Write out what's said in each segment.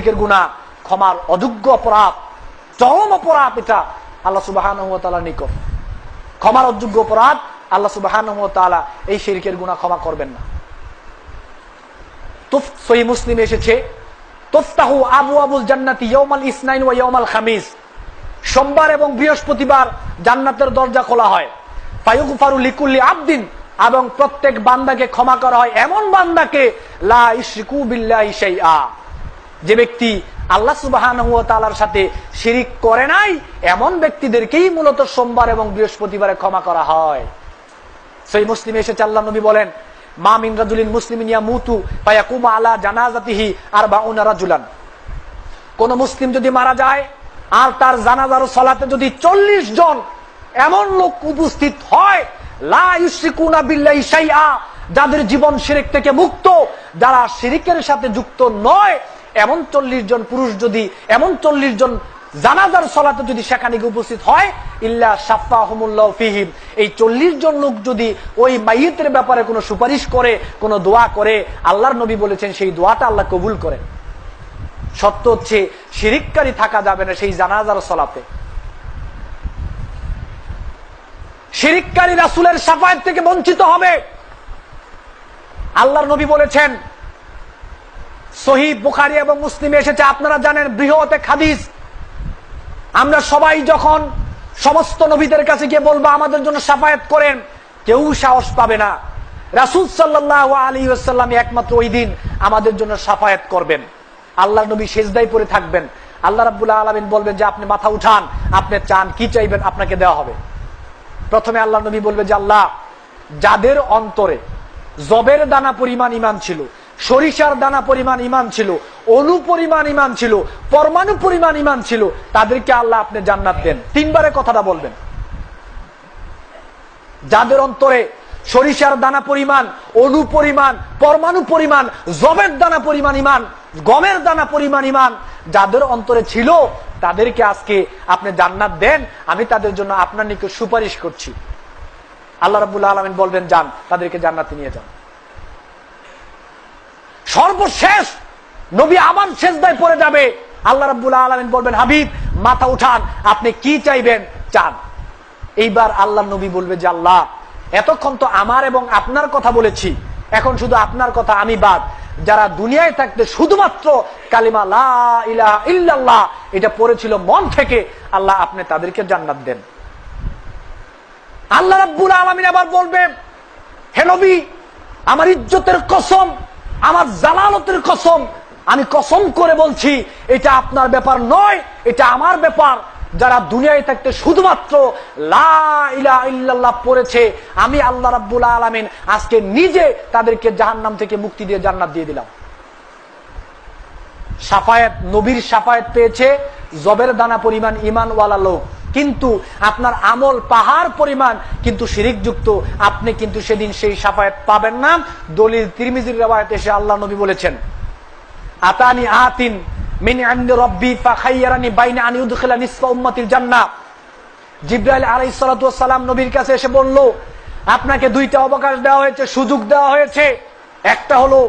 গুণা ক্ষমার অযোগ্য অপরাধ, চরম অপরাধ এটা আল্লাহ নিকট। ক্ষমার অযোগ্য অপরাধ আল্লাহ এই শিরকের গুণা ক্ষমা করবেন না। মুসলিম এসেছে, তোফতাহু আবু আবুল জান্নাতি ইয়মাল ইসনাইন ও ইয়মাল খামিস। সোমবার এবং বৃহস্পতিবার জান্নাতের দরজা খোলা হয়। ফায়ুকুফারু লিকুল্লি আবদিন এবং প্রত্যেক বান্দাকে ক্ষমা করা হয়। এমন বান্দাকে লা ইশরিকু বিল্লাহি শাইআ। যে ব্যক্তি আল্লাহ সুবহানাহু ওয়া সাথে শিরিক করে নাই, এমন ব্যক্তিদেরকেই মূলত সোমবার এবং বৃহস্পতিবারে ক্ষমা করা হয়। সেই মুসলিম এসেছে আল্লাহ নবী বলেন, মা মিন রাজুলিন মুসলিমিন ইয়ামুতু ফায়াকুমু আলা জানাজাতিহি আরবাউনা রাজুলান। কোন মুসলিম যদি মারা যায়, আর তার জানাজার সলাতে যদি চল্লিশ জন এমন লোক উপস্থিত হয় যাদের জীবন শিরিক থেকে মুক্ত, যারা শিরিকের সাথে যুক্ত নয় এমন চল্লিশ জন পুরুষ যদি, এমন চল্লিশ জন জানাজার সলাতে যদি সেখানে গিয়ে উপস্থিত হয়, ইল্লা সাফাহমুল্লাহ ফিহিম। এই চল্লিশ জন লোক যদি ওই মাইয়েতের ব্যাপারে কোনো সুপারিশ করে, কোনো দোয়া করে, আল্লাহর নবী বলেছেন সেই দোয়াটা আল্লাহ কবুল করেন। সত্য হচ্ছে, শিরিককারী থাকা যাবে না সেই জানাজার সলাতে। শিরিককারী রাসুলের সাফায়ত থেকে বঞ্চিত হবে। আল্লাহর নবী বলেছেন শহীদ বুখারি এবং মুসলিমে এসেছে, আপনারা জানেন এক হাদিস। আমরা সবাই যখন সমস্ত নবীদের কাছে গিয়ে বলব, আমাদের জন্য সাফায়াত করেন, কেউ সাহস পাবে না। রাসুল সাল্লাহ আলী একমাত্র ওই দিন আমাদের জন্য সাফায়াত করবেন। আল্লাহ নবী শেষদাই পরে থাকবেন। আল্লাহ রাবুল্লাহ আলমিন বলবেন যে, আপনি মাথা উঠান, আপনি চান, কি চাইবেন আপনাকে দেওয়া হবে? প্রথমে আল্লাহ নবী বলবে যে, আল্লাহ, যাদের অন্তরে জবের দানা পরিমাণ ইমান ছিল সরিষার দানা পরিমাণ ইমান ছিল অনু পরিমাণ ইমান ছিল, পরমাণু পরিমাণ ইমান ছিল, তাদেরকে আল্লাহ আপনি জান্নাত দেন। তিনবারে কথাটা বলবেন। যাদের অন্তরে সরিষার দানা পরিমাণ অনু পরিমাণ, পরমাণু পরিমাণ জবের দানা পরিমাণ ইমান, গমের দানা পরিমাণ ইমান, যাদের অন্তরে ছিল, তাদেরকে আজকে আপনি জান্নাত দেন। আমি তাদের জন্য আপনার নিকট সুপারিশ করছি। আল্লাহ রাবুল্লাহ আলমিন বলবেন, যান, তাদেরকে জান্নাতে নিয়ে যান। সর্বশেষ নবী আবার শেষ দায় পড়ে যাবে। আল্লাহ রাবুল্লাহ আলমিন বলবেন, হাবিব, মাথা উঠান, আপনি কি চাইবেন? চান। এইবার আল্লাহ নবী বলবে যে, আল্লাহ, এতক্ষণ তো আমার এবং আপনার কথা বলেছি। এখন শুধু আপনার কথা আমি বাদ। যারা দুনিয়ায় থাকতে শুধুমাত্র কালিমা ইল্লাল্লাহ, এটা পড়েছিল মন থেকে, আল্লাহ আপনি তাদেরকে জান্নাত দেন। আল্লাহ রাব্বুল আলামিন আবার বলবে, হে নবী, আমার ইজ্জতের কসম আমার জালালতের কসম, আমি কসম করে বলছি, এটা আপনার ব্যাপার নয়, এটা আমার ব্যাপার। যারা দুনিয়ায় থাকতে শুধুমাত্র পড়েছে, আমি আল্লাহ রাব্বুল আলামিন আজকে নিজে তাদেরকে জাহান্নাম থেকে মুক্তি দিয়ে জান্নাত দিয়ে দিলাম। সাফায়াত নবীর সাফায়াত পেয়েছে, জবের দানা পরিমাণ ইমানওয়ালা লোক। কিন্তু আপনার আমল পাহাড় পরিমাণ কিন্তু শিরিক যুক্ত আপনি কিন্তু সেদিন সেই সাফায়াত পাবেন না। দলিল তিরমিজির রেওয়ায়ত এসে আল্লাহ নবী বলেছেন, আতানি বাইনা আনি নবীর কাছে এসে আপনাকে দুইটা অবকাশ দেওয়া হয়েছে, সুযোগ দেওয়া হয়েছে। একটা হলো,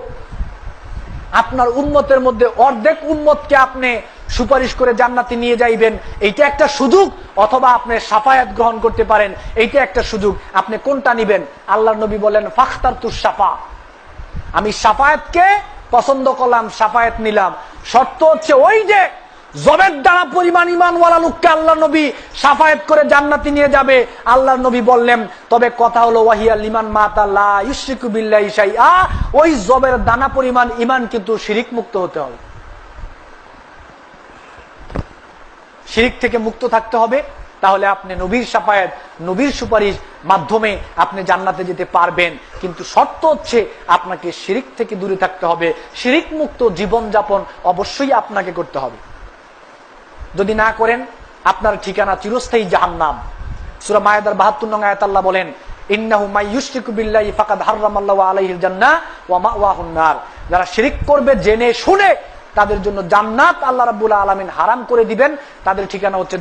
আপনার উন্মতের মধ্যে অর্ধেক উন্মতকে আপনি সুপারিশ করে জান্নাতে নিয়ে যাইবেন। এইটা একটা সুযোগ, অথবা আপনি সাফায়াত গ্রহণ করতে পারেন। এইটা একটা সুযোগ। আপনি কোনটা নিবেন? আল্লাহ নবী বলেন ফাখতার তুর সাফা। আমি সাফায়াতকে পছন্দ করলাম, সাফায়াত নিলাম। শর্ত হচ্ছে ওই যে, জবের দ্বারা পরিমাণ ইমানওয়ালা লোককে আল্লাহ নবী সাফায়াত করে জান্নাতি নিয়ে যাবে। আল্লাহ নবী বললেন, তবে কথা হলো ওয়াহিয়া লিমান মাতাল্লাহ ইশরিকু বিল্লাহি শাইআ। ওই জবের দানা পরিমাণ ইমান কিন্তু শিরিক মুক্ত হতে হবে। শিরিক থেকে মুক্ত থাকতে হবে, তাহলে আপনি নবীর সাফায়াত, নবীর সুপারিশ মাধ্যমে আপনি জান্নাতে যেতে পারবেন। কিন্তু শর্ত হচ্ছে আপনাকে শিরিক থেকে দূরে থাকতে হবে। শিরিক মুক্ত জীবন যাপন অবশ্যই আপনাকে করতে হবে। যদি না করেন, আপনার ঠিকানা চিরস্থায়ী জাহান্নাম। সুরা মায়েদার 72 নং আয়াত আল্লাহ বলেন যারা শিরিক করবে, জেনে শুনে তাদের জন্য জান্নাত আল্লাহ রাব্বুল আলামিন হারাম করে দিবেন। তাদের ঠিকানা হচ্ছে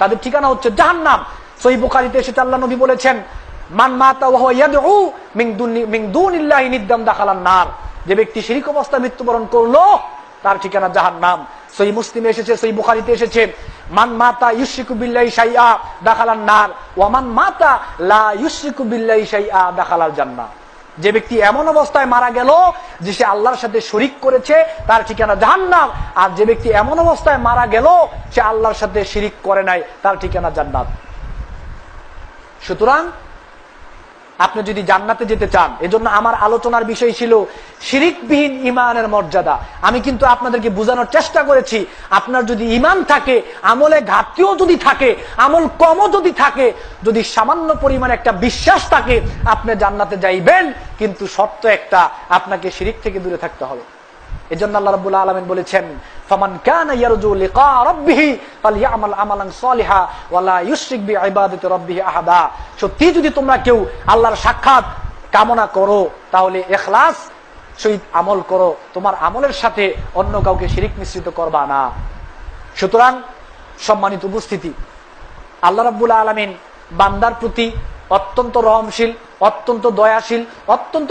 তাদের ঠিকানা হচ্ছে জাহান্নাম। সহিহ বুখারীতে এসেছে আল্লাহ নবী বলেছেন, মান মাতা ওয়া মিন মিন নার। যে ব্যক্তি শিরিক অবস্থায় মৃত্যুবরণ করল, তার ঠিকানা জাহান নাম সই মুসলিমে এসেছে সই বুখারিতে এসেছে, মান মাতা ইউসিকু বিল্লাহি নার। ওয়ামান মাতা লা ইউসিকু বিল্লাহি শাইআ দাখালাল জান্নাহ। যে ব্যক্তি এমন অবস্থায় মারা গেল যে সে আল্লাহর সাথে শরিক করেছে, তার ঠিকানা জাহান্নাম। আর যে ব্যক্তি এমন অবস্থায় মারা গেল, সে আল্লাহর সাথে শিরিক করে নাই, তার ঠিকানা জান্নাত। সুতরাং আপনি যদি জান্নাতে যেতে চান, এজন্য আমার আলোচনার বিষয় ছিল শিরিকবিহীন ইমানের মর্যাদা। আমি কিন্তু আপনাদেরকে বোঝানোর চেষ্টা করেছি, আপনার যদি ইমান থাকে, আমলে ঘাটতিও যদি থাকে, আমল কমও যদি থাকে, যদি সামান্য পরিমাণ একটা বিশ্বাস থাকে, আপনি জান্নাতে যাইবেন, কিন্তু সত্য একটা, আপনাকে শিরিক থেকে দূরে থাকতে হবে। এজন্য আল্লাহ রাব্বুল আলামিন বলেছেন, ফামান কানা ইয়ারজু লিকা রাব্বিহ ফালইআমাল আমালান সালিহা ওয়ালা ইউশরিক বিইবাদাতি রাব্বিহি আহাদা। সত্যি যদি তোমরা কেউ আল্লাহর সাক্ষাৎ কামনা করো, তাহলে ইখলাস সহিত আমল করো। তোমার আমলের সাথে অন্য কাউকে শিরিক মিশ্রিত করবা না। সুতরাং সম্মানিত উপস্থিতি, আল্লাহ রাব্বুল আলামিন বান্দার প্রতি অত্যন্ত রহমশীল, অত্যন্ত দয়াশীল, অত্যন্ত